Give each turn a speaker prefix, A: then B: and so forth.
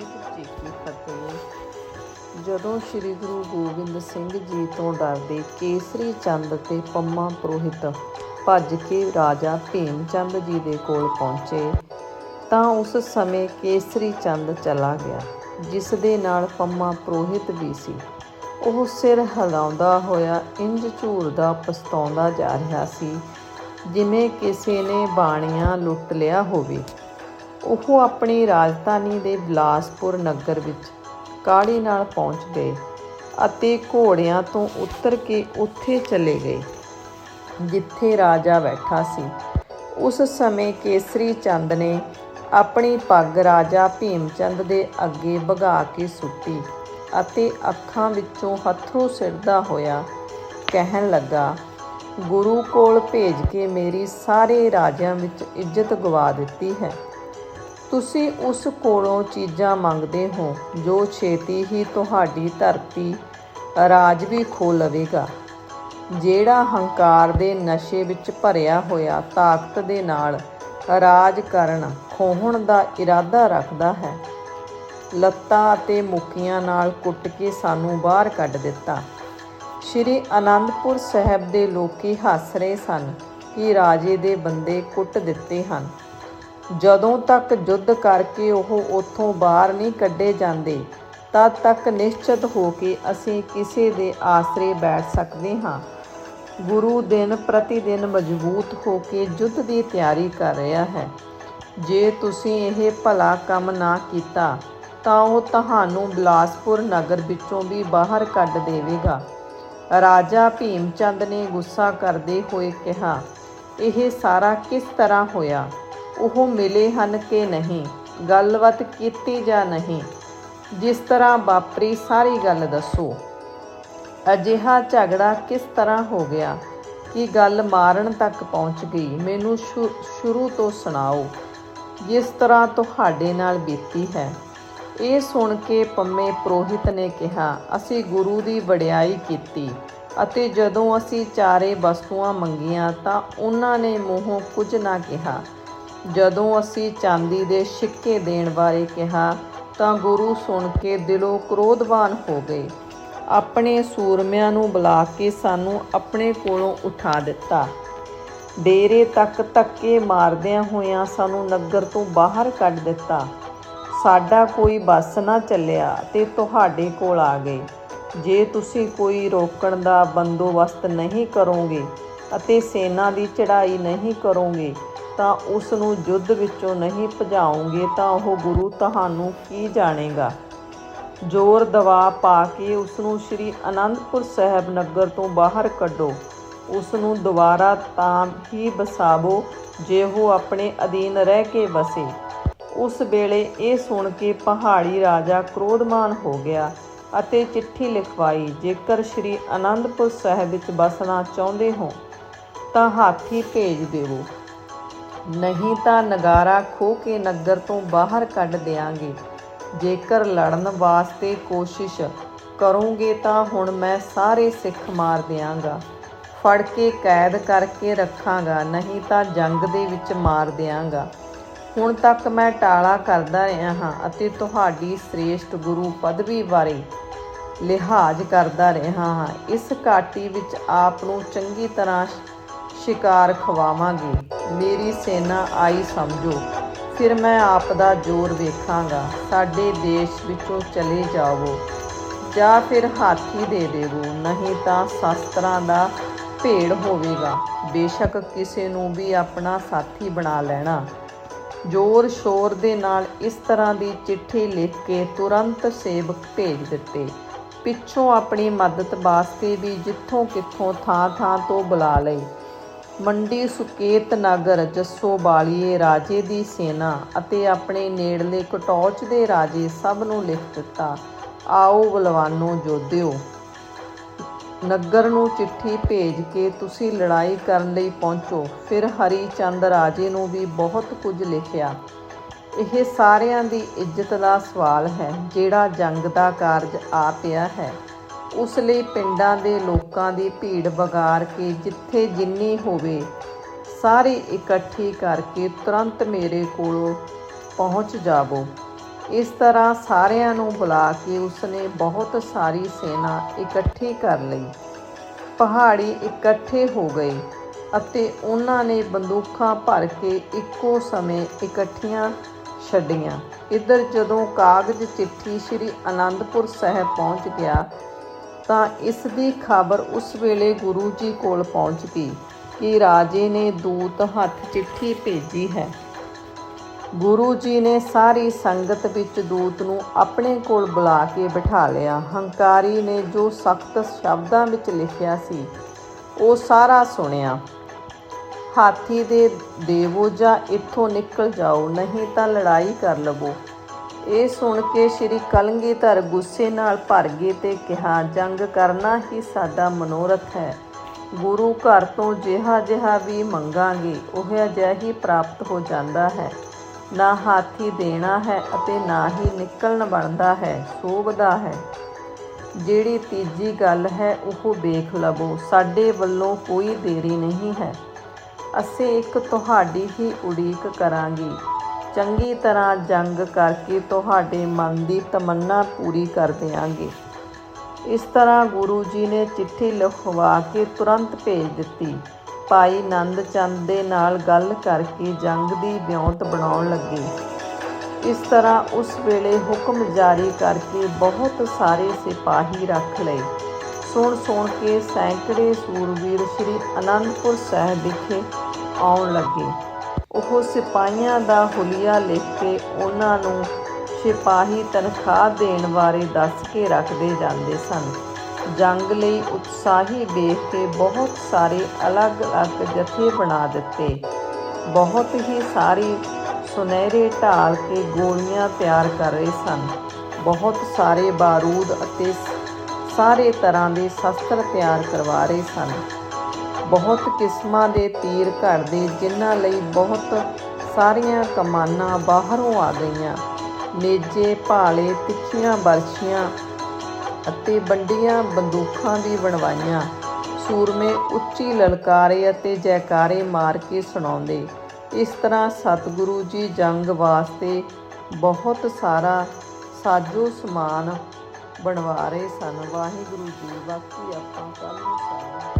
A: ਵਾਹਿਗੁਰੂ ਕੀ ਫਤਿਹ ਜਦੋਂ ਸ੍ਰੀ ਗੁਰੂ ਗੋਬਿੰਦ ਸਿੰਘ ਜੀ ਤੋਂ ਡਰਦੇ ਕੇਸਰੀ ਚੰਦ ਤੇ ਪੰਮਾ ਪ੍ਰੋਹਿਤ ਭੱਜ ਕੇ ਰਾਜਾ ਭੀਮ ਚੰਦ ਜੀ ਦੇ ਕੋਲ ਪਹੁੰਚੇ, ਤਾਂ ਉਸ ਸਮੇਂ ਕੇਸਰੀ ਚੰਦ ਚਲਾ ਗਿਆ, ਜਿਸ ਦੇ ਨਾਲ ਪੰਮਾ ਪ੍ਰੋਹਿਤ ਵੀ ਸੀ। ਉਹ ਸਿਰ ਹਿਲਾਉਂਦਾ ਹੋਇਆ ਇੰਜ ਝੂਰਦਾ ਪਛਤਾਉਂਦਾ ਜਾ ਰਿਹਾ ਸੀ, ਜਿਵੇਂ ਕਿਸੇ ਨੇ ਬਾਣੀਆਂ ਲੁੱਟ ਲਿਆ ਹੋਵੇ। ਉਹ ਆਪਣੀ ਰਾਜਧਾਨੀ ਦੇ ਬਿਲਾਸਪੁਰ ਨਗਰ ਵਿੱਚ ਕਾਹਲੀ ਨਾਲ ਪਹੁੰਚ ਗਏ ਅਤੇ ਘੋੜਿਆਂ ਤੋਂ ਉਤਰ ਕੇ ਉੱਥੇ ਚਲੇ ਗਏ, ਜਿੱਥੇ ਰਾਜਾ ਬੈਠਾ ਸੀ। ਉਸ ਸਮੇਂ ਕੇਸਰੀ ਚੰਦ ਨੇ ਆਪਣੀ ਪੱਗ ਰਾਜਾ ਭੀਮਚੰਦ ਦੇ ਅੱਗੇ ਭਗਾ ਕੇ ਸੁੱਟੀ ਅਤੇ ਅੱਖਾਂ ਵਿੱਚੋਂ ਹੱਥੋਂ ਸਿਰਦਾ ਹੋਇਆ ਕਹਿਣ ਲੱਗਾ, ਗੁਰੂ ਕੋਲ ਭੇਜ ਕੇ ਮੇਰੀ ਸਾਰੇ ਰਾਜਿਆਂ ਵਿੱਚ ਇੱਜ਼ਤ ਗਵਾ ਦਿੱਤੀ ਹੈ। ਤੁਸੀਂ ਉਸ ਕੋਲੋਂ ਚੀਜ਼ਾਂ ਮੰਗਦੇ ਹੋ, ਜੋ ਛੇਤੀ ਹੀ ਤੁਹਾਡੀ ਧਰਤੀ ਰਾਜ ਵੀ ਖੋ ਲਵੇਗਾ। ਜਿਹੜਾ ਹੰਕਾਰ ਦੇ ਨਸ਼ੇ ਵਿੱਚ ਭਰਿਆ ਹੋਇਆ ਤਾਕਤ ਦੇ ਨਾਲ ਰਾਜ ਕਰਨ, ਖੋਹਣ ਦਾ ਇਰਾਦਾ ਰੱਖਦਾ ਹੈ। ਲੱਤਾਂ ਅਤੇ ਮੁੱਕੀਆਂ ਨਾਲ ਕੁੱਟ ਕੇ ਸਾਨੂੰ ਬਾਹਰ ਕੱਢ ਦਿੱਤਾ। ਸ਼੍ਰੀ ਅਨੰਦਪੁਰ ਸਾਹਿਬ ਦੇ ਲੋਕੀ ਹੱਸ ਰਹੇ ਸਨ ਕਿ ਰਾਜੇ ਦੇ ਬੰਦੇ ਕੁੱਟ ਦਿੱਤੇ ਹਨ। ਜਦੋਂ ਤੱਕ ਯੁੱਧ ਕਰਕੇ ਉਹ ਉੱਥੋਂ ਬਾਹਰ ਨਹੀਂ ਕੱਢੇ ਜਾਂਦੇ, ਤਦ ਤੱਕ ਨਿਸ਼ਚਿਤ ਹੋ ਕੇ ਅਸੀਂ ਕਿਸੇ ਦੇ ਆਸਰੇ ਬੈਠ ਸਕਦੇ ਹਾਂ। ਗੁਰੂ ਦਿਨ ਪ੍ਰਤੀ ਦਿਨ ਮਜ਼ਬੂਤ ਹੋ ਕੇ ਯੁੱਧ ਦੀ ਤਿਆਰੀ ਕਰ ਰਿਹਾ ਹੈ। ਜੇ ਤੁਸੀਂ ਇਹ ਭਲਾ ਕੰਮ ਨਾ ਕੀਤਾ, ਤਾਂ ਉਹ ਤੁਹਾਨੂੰ ਬਿਲਾਸਪੁਰ ਨਗਰ ਵਿੱਚੋਂ ਵੀ ਬਾਹਰ ਕੱਢ ਦੇਵੇਗਾ। ਰਾਜਾ ਭੀਮਚੰਦ ਨੇ ਗੁੱਸਾ ਕਰਦੇ ਹੋਏ ਕਿਹਾ, ਇਹ ਸਾਰਾ ਕਿਸ ਤਰ੍ਹਾਂ ਹੋਇਆ? ਉਹ ਮਿਲੇ ਹਨ ਕਿ ਨਹੀਂ? ਗੱਲਬਾਤ ਕੀਤੀ ਜਾਂ ਨਹੀਂ? ਜਿਸ ਤਰ੍ਹਾਂ ਵਾਪਰੀ ਸਾਰੀ ਗੱਲ ਦੱਸੋ। ਅਜਿਹਾ ਝਗੜਾ ਕਿਸ ਤਰ੍ਹਾਂ ਹੋ ਗਿਆ ਕਿ ਗੱਲ ਮਾਰਨ ਤੱਕ ਪਹੁੰਚ ਗਈ? ਮੈਨੂੰ ਸ਼ੁ- ਸ਼ੁਰੂ ਤੋਂ ਸੁਣਾਓ। ਜਿਸ ਤਰ੍ਹਾਂ ਤੁਹਾਡੇ ਨਾਲ ਬੀਤੀ ਹੈ। ਇਹ ਸੁਣ ਕੇ ਪੰਮੇ ਪ੍ਰੋਹਿਤ ਨੇ ਕਿਹਾ, ਅਸੀਂ ਗੁਰੂ ਦੀ ਵਡਿਆਈ ਕੀਤੀ ਅਤੇ ਜਦੋਂ ਅਸੀਂ ਚਾਰੇ ਵਸਤੂਆਂ ਮੰਗੀਆਂ ਤਾਂ ਉਹਨਾਂ ਨੇ ਮੂੰਹੋਂ ਕੁਝ ਨਾ ਕਿਹਾ। ਜਦੋਂ ਅਸੀਂ ਚਾਂਦੀ ਦੇ ਸਿੱਕੇ ਦੇਣ ਬਾਰੇ ਕਿਹਾ ਤਾਂ ਗੁਰੂ ਸੁਣ ਕੇ ਦਿਲੋਂ ਕ੍ਰੋਧਵਾਨ ਹੋ ਗਏ। ਆਪਣੇ ਸੂਰਮਿਆਂ ਨੂੰ ਬੁਲਾ ਕੇ ਸਾਨੂੰ ਆਪਣੇ ਕੋਲੋਂ ਉਠਾ ਦਿੱਤਾ। ਡੇਰੇ ਤੱਕ ਧੱਕੇ ਮਾਰਦਿਆਂ ਹੋਇਆਂ ਸਾਨੂੰ ਨਗਰ ਤੋਂ ਬਾਹਰ ਕੱਢ ਦਿੱਤਾ। ਸਾਡਾ ਕੋਈ ਬੱਸ ਨਾ ਚੱਲਿਆ ਤੇ ਤੁਹਾਡੇ ਕੋਲ ਆ ਗਏ। ਜੇ ਤੁਸੀਂ ਕੋਈ ਰੋਕਣ ਦਾ ਬੰਦੋਬਸਤ ਨਹੀਂ ਕਰੋਗੇ ਅਤੇ ਸੈਨਾ ਦੀ ਚੜ੍ਹਾਈ ਨਹੀਂ ਕਰੋਗੇ ਤਾਂ ਉਸ ਨੂੰ ਯੁੱਧ ਵਿੱਚੋਂ ਨਹੀਂ ਭਜਾਉਂਗੇ ਤਾਂ ਉਹ ਗੁਰੂ ਤੁਹਾਨੂੰ ਕੀ ਜਾਣੇਗਾ? ਜ਼ੋਰ ਦਬਾਅ ਪਾ ਕੇ ਉਸ ਨੂੰ ਸ੍ਰੀ ਅਨੰਦਪੁਰ ਸਾਹਿਬ ਨਗਰ ਤੋਂ ਬਾਹਰ ਕੱਢੋ। ਉਸ ਨੂੰ ਦੁਬਾਰਾ ਤਾਂ ਹੀ ਬਸਾਵੋ ਜੇ ਉਹ ਆਪਣੇ ਅਧੀਨ ਰਹਿ ਕੇ ਵਸੇ ਉਸ ਵੇਲੇ ਇਹ ਸੁਣ ਕੇ ਪਹਾੜੀ ਰਾਜਾ ਕ੍ਰੋਧਮਾਨ ਹੋ ਗਿਆ ਅਤੇ ਚਿੱਠੀ ਲਿਖਵਾਈ, ਜੇਕਰ ਸ੍ਰੀ ਅਨੰਦਪੁਰ ਸਾਹਿਬ ਵਿੱਚ ਬਸਣਾ ਚਾਹੁੰਦੇ ਹੋ, ਤਾਂ ਹਾਥੀ ਭੇਜ ਦੇਵੋ। ਨਹੀਂ ਤਾਂ ਨਗਾਰਾ ਖੋ ਕੇ ਨਗਰ ਤੋਂ ਬਾਹਰ ਕੱਢ ਦੇਾਂਗੇ ਜੇਕਰ ਲੜਨ ਵਾਸਤੇ ਕੋਸ਼ਿਸ਼ ਕਰੋਗੇ ਤਾਂ ਹੁਣ ਮੈਂ ਸਾਰੇ ਸਿੱਖ ਮਾਰ ਦਿਆਂਗਾ। ਫੜ ਕੇ ਕੈਦ ਕਰਕੇ ਰੱਖਾਂਗਾ, ਨਹੀਂ ਤਾਂ ਜੰਗ ਦੇ ਵਿੱਚ ਮਾਰ ਦਿਆਂਗਾ। ਹੁਣ ਤੱਕ ਮੈਂ ਟਾਲਾ ਕਰਦਾ ਰਿਹਾ ਹਾਂ ਅਤੇ ਤੁਹਾਡੀ ਸ੍ਰੇਸ਼ਟ ਗੁਰੂ ਪਦਵੀ ਬਾਰੇ ਲਿਹਾਜ਼ ਕਰਦਾ ਰਿਹਾ ਹਾਂ। ਇਸ ਘਾਟੀ ਵਿੱਚ ਆਪ ਨੂੰ ਚੰਗੀ ਤਰ੍ਹਾਂ ਸ਼ਿਕਾਰ ਖਵਾਵਾਂਗੇ। ਮੇਰੀ ਸੈਨਾ ਆਈ ਸਮਝੋ। ਫਿਰ ਮੈਂ ਆਪ ਦਾ ਜ਼ੋਰ ਵੇਖਾਂਗਾ। ਸਾਡੇ ਦੇਸ਼ ਵਿੱਚੋਂ ਚਲੇ ਜਾਵੋ। ਜਾਂ ਫਿਰ ਹਾਥੀ ਦੇ ਦੇਵੋ। ਨਹੀਂ ਤਾਂ ਸ਼ਸਤਰਾਂ ਦਾ ਭੇੜ ਹੋਵੇਗਾ। ਬੇਸ਼ੱਕ ਕਿਸੇ ਨੂੰ ਵੀ ਆਪਣਾ ਸਾਥੀ ਬਣਾ ਲੈਣਾ। ਜ਼ੋਰ ਸ਼ੋਰ ਦੇ ਨਾਲ ਇਸ ਤਰ੍ਹਾਂ ਦੀ ਚਿੱਠੀ ਲਿਖ ਕੇ ਤੁਰੰਤ ਸੇਵਕ ਭੇਜ ਦਿੱਤੇ। ਪਿੱਛੋਂ ਆਪਣੀ ਮਦਦ ਵਾਸਤੇ ਵੀ ਜਿੱਥੋਂ ਕਿੱਥੋਂ ਥਾਂ-ਥਾਂ ਤੋਂ ਬੁਲਾ ਲਏ। ਮੰਡੀ ਸੁਕੇਤ ਨਗਰ ਜੱਸੋ ਬਾਲੀਏ ਰਾਜੇ ਦੀ ਸੇਨਾ ਅਤੇ ਆਪਣੇ ਨੇੜਲੇ ਕਟੌਚ ਦੇ ਰਾਜੇ ਸਭ ਨੂੰ ਲਿਖ ਦਿੱਤਾ। ਆਓ ਬਲਵਾਨੋ ਜੋਧਿਓ, ਨਗਰ ਨੂੰ ਚਿੱਠੀ ਭੇਜ ਕੇ ਤੁਸੀਂ ਲੜਾਈ ਕਰਨ ਲਈ ਪਹੁੰਚੋ। ਫਿਰ ਹਰੀ ਚੰਦ ਰਾਜੇ ਨੂੰ ਵੀ ਬਹੁਤ ਕੁਝ ਲਿਖਿਆ। ਇਹ ਸਾਰਿਆਂ ਦੀ ਇੱਜ਼ਤ ਦਾ ਸਵਾਲ ਹੈ, ਜਿਹੜਾ ਜੰਗ ਦਾ ਕਾਰਜ ਆ ਪਿਆ ਹੈ। ਉਸ ਲਈ ਪਿੰਡਾਂ ਦੇ ਲੋਕਾਂ ਦੀ ਭੀੜ ਵਗਾਰ ਕੇ ਜਿੱਥੇ ਜਿੰਨੀ ਹੋਵੇ, ਸਾਰੇ ਇਕੱਠੀ ਕਰਕੇ ਤੁਰੰਤ ਮੇਰੇ ਕੋਲੋਂ ਪਹੁੰਚ ਜਾਵੋ। ਇਸ ਤਰ੍ਹਾਂ ਸਾਰਿਆਂ ਨੂੰ ਬੁਲਾ ਕੇ ਉਸਨੇ ਬਹੁਤ ਸਾਰੀ ਸੈਨਾ ਇਕੱਠੀ ਕਰ ਲਈ। ਪਹਾੜੀ ਇਕੱਠੇ ਹੋ ਗਏ ਅਤੇ ਉਹਨਾਂ ਨੇ ਬੰਦੂਕਾਂ ਭਰ ਕੇ ਇੱਕੋ ਸਮੇਂ ਇਕੱਠੀਆਂ ਛੱਡੀਆਂ। ਇੱਧਰ ਜਦੋਂ ਕਾਗਜ਼ ਚਿੱਠੀ ਸ੍ਰੀ ਅਨੰਦਪੁਰ ਸਾਹਿਬ ਪਹੁੰਚ ਗਿਆ ਤਾਂ ਇਸ ਦੀ ਖਬਰ ਉਸ ਵੇਲੇ ਗੁਰੂ ਜੀ ਕੋਲ ਪਹੁੰਚ ਗਈ ਕਿ ਰਾਜੇ ਨੇ ਦੂਤ ਹੱਥ ਚਿੱਠੀ ਭੇਜੀ ਹੈ। ਗੁਰੂ ਜੀ ਨੇ ਸਾਰੀ ਸੰਗਤ ਵਿੱਚ ਦੂਤ ਨੂੰ ਆਪਣੇ ਕੋਲ ਬੁਲਾ ਕੇ ਬਿਠਾ ਲਿਆ। ਹੰਕਾਰੀ ਨੇ ਜੋ ਸਖਤ ਸ਼ਬਦਾਂ ਵਿੱਚ ਲਿਖਿਆ ਸੀ, ਉਹ ਸਾਰਾ ਸੁਣਿਆ। ਹਾਥੀ ਦੇ ਦੇਵੋ ਜਾਂ ਇੱਥੋਂ ਨਿਕਲ ਜਾਓ, ਨਹੀਂ ਤਾਂ ਲੜਾਈ ਕਰ ਲਵੋ। ਇਹ ਸੁਣ ਕੇ ਸ੍ਰੀ ਕਲਗੀਧਰ ਗੁੱਸੇ ਨਾਲ ਭਰ ਗਏ ਤੇ ਕਿਹਾ, ਜੰਗ ਕਰਨਾ ਹੀ ਸਾਡਾ ਮਨੋਰਥ ਹੈ। ਗੁਰੂ ਘਰ ਤੋਂ ਜਿਹਾ ਜਿਹਾ ਵੀ ਮੰਗਾਂਗੇ, ਉਹ ਅਜਿਹਾ ਹੀ ਪ੍ਰਾਪਤ ਹੋ ਜਾਂਦਾ ਹੈ। ਨਾ ਹਾਥੀ ਦੇਣਾ ਹੈ ਅਤੇ ਨਾ ਹੀ ਨਿਕਲਣ ਬਣਦਾ ਹੈ, ਸੋਭਦਾ ਹੈ। ਜਿਹੜੀ ਤੀਜੀ ਗੱਲ ਹੈ, ਉਹ ਵੇਖ ਲਵੋ। ਸਾਡੇ ਵੱਲੋਂ ਕੋਈ ਦੇਰੀ ਨਹੀਂ ਹੈ। ਅਸੀਂ ਇੱਕ ਤੁਹਾਡੀ ਹੀ ਉਡੀਕ ਕਰਾਂਗੇ। ਚੰਗੀ ਤਰ੍ਹਾਂ ਜੰਗ ਕਰਕੇ ਤੁਹਾਡੇ ਮਨ ਦੀ ਤਮੰਨਾ ਪੂਰੀ ਕਰ ਦੇਵਾਂਗੇ ਇਸ ਤਰ੍ਹਾਂ ਗੁਰੂ ਜੀ ਨੇ ਚਿੱਠੀ ਲਿਖਵਾ ਕੇ ਤੁਰੰਤ ਭੇਜ ਦਿੱਤੀ। ਭਾਈ ਨੰਦ ਚੰਦ ਦੇ ਨਾਲ ਗੱਲ ਕਰਕੇ ਜੰਗ ਦੀ ਵਿਉਂਤ ਬਣਾਉਣ ਲੱਗੇ। ਇਸ ਤਰ੍ਹਾਂ ਉਸ ਵੇਲੇ ਹੁਕਮ ਜਾਰੀ ਕਰਕੇ ਬਹੁਤ ਸਾਰੇ ਸਿਪਾਹੀ ਰੱਖ ਲਏ। ਸੁਣ ਸੁਣ ਕੇ ਸੈਂਕੜੇ ਸੂਰਵੀਰ ਸ੍ਰੀ ਅਨੰਦਪੁਰ ਸਾਹਿਬ ਵਿਖੇ ਆਉਣ ਲੱਗੇ। ਉਹ ਸਿਪਾਹੀਆਂ ਦਾ ਹੁਲੀਆ ਲਿਖ ਕੇ ਉਹਨਾਂ ਨੂੰ ਸਿਪਾਹੀ ਤਨਖਾਹ ਦੇਣ ਬਾਰੇ ਦੱਸ ਕੇ ਰੱਖਦੇ ਜਾਂਦੇ ਸਨ। ਜੰਗ ਲਈ ਉਤਸ਼ਾਹੀ ਵੇਖ ਕੇ ਬਹੁਤ ਸਾਰੇ ਅਲੱਗ-ਅਲੱਗ ਜਥੇ ਬਣਾ ਦਿੱਤੇ। ਬਹੁਤ ਹੀ ਸਾਰੇ ਸੁਨਹਿਰੇ ਢਾਲ ਕੇ ਗੋਲੀਆਂ ਤਿਆਰ ਕਰ ਰਹੇ ਸਨ। ਬਹੁਤ ਸਾਰੇ ਬਾਰੂਦ ਅਤੇ ਸਾਰੇ ਤਰ੍ਹਾਂ ਦੇ ਸ਼ਸਤਰ ਤਿਆਰ ਕਰਵਾ ਰਹੇ ਸਨ। ਬਹੁਤ ਕਿਸਮਾਂ ਦੇ ਤੀਰ ਘਰ ਦੇ ਜਿਨ੍ਹਾਂ ਲਈ ਬਹੁਤ ਸਾਰੀਆਂ ਕਮਾਨਾਂ ਬਾਹਰੋਂ ਆ ਗਈਆਂ। ਨੇਜੇ ਭਾਲੇ, ਤਿੱਖੀਆਂ ਬਰਛੀਆਂ ਅਤੇ ਬੰਡੀਆਂ ਬੰਦੂਕਾਂ ਵੀ ਬਣਵਾਈਆਂ। ਸੂਰਮੇ ਉੱਚੀ ਲਲਕਾਰੇ ਅਤੇ ਜੈਕਾਰੇ ਮਾਰ ਕੇ ਸੁਣਾਉਂਦੇ। ਇਸ ਤਰ੍ਹਾਂ ਸਤਿਗੁਰੂ ਜੀ ਜੰਗ ਵਾਸਤੇ ਬਹੁਤ ਸਾਰਾ ਸਾਜੋ ਸਮਾਨ ਬਣਵਾ ਰਹੇ ਸਨ। ਵਾਹਿਗੁਰੂ ਜੀ, ਬਾਕੀ ਆਪਾਂ ਕੱਲ੍ਹ ਨੂੰ ਸਾਰਾ